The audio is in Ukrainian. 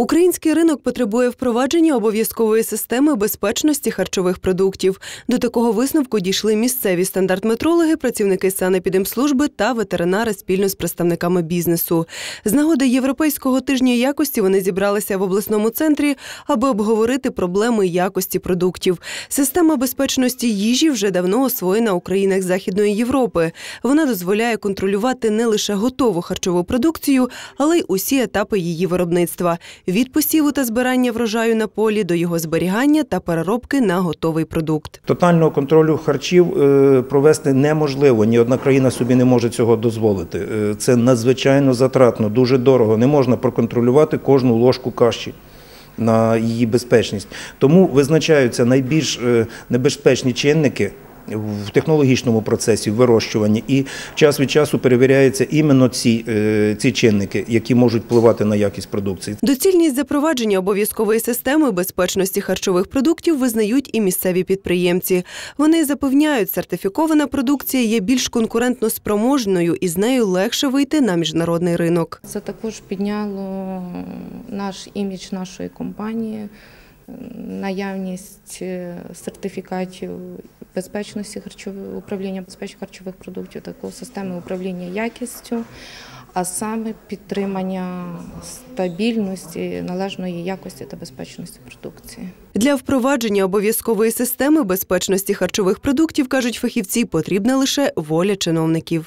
Український ринок потребує впровадження обов'язкової системи безпечності харчових продуктів. До такого висновку дійшли місцеві стандартметрологи, працівники санепідемслужби та ветеринари спільно з представниками бізнесу. З нагоди Європейського тижня якості вони зібралися в обласному центрі, аби обговорити проблеми якості продуктів. Система безпечності їжі вже давно освоєна у країнах Західної Європи. Вона дозволяє контролювати не лише готову харчову продукцію, але й усі етапи її виробництва від посіву та збирання врожаю на полі до його зберігання та переробки на готовий продукт. Тотального контролю харчів е, провести неможливо. Ні одна країна собі не може цього дозволити. Е, Це надзвичайно затратно, дуже дорого. Не можна проконтролювати кожну ложку каші. На її безпечність. Тому визначаються найбільш е, небезпечні чинники в технологічному процесі в вирощуванні, і час від часу перевіряються іменно ці, е, ці чинники, які можуть впливати на якість продукції. Доцільність запровадження обов'язкової системи безпечності харчових продуктів визнають і місцеві підприємці. Вони запевняють, сертифікована продукція є більш конкурентно спроможною і з нею легше вийти на міжнародний ринок. Це також підняло наш імідж нашої компанії, наявність е, сертифікатів безпечності харчових управління безпечних харчових продуктів, такої системи управління якістю, а саме підтримання стабільності, належної якості та безпечності продукції. Для впровадження обов'язкової системи безпечності харчових продуктів кажуть фахівці, потрібна лише воля чиновників.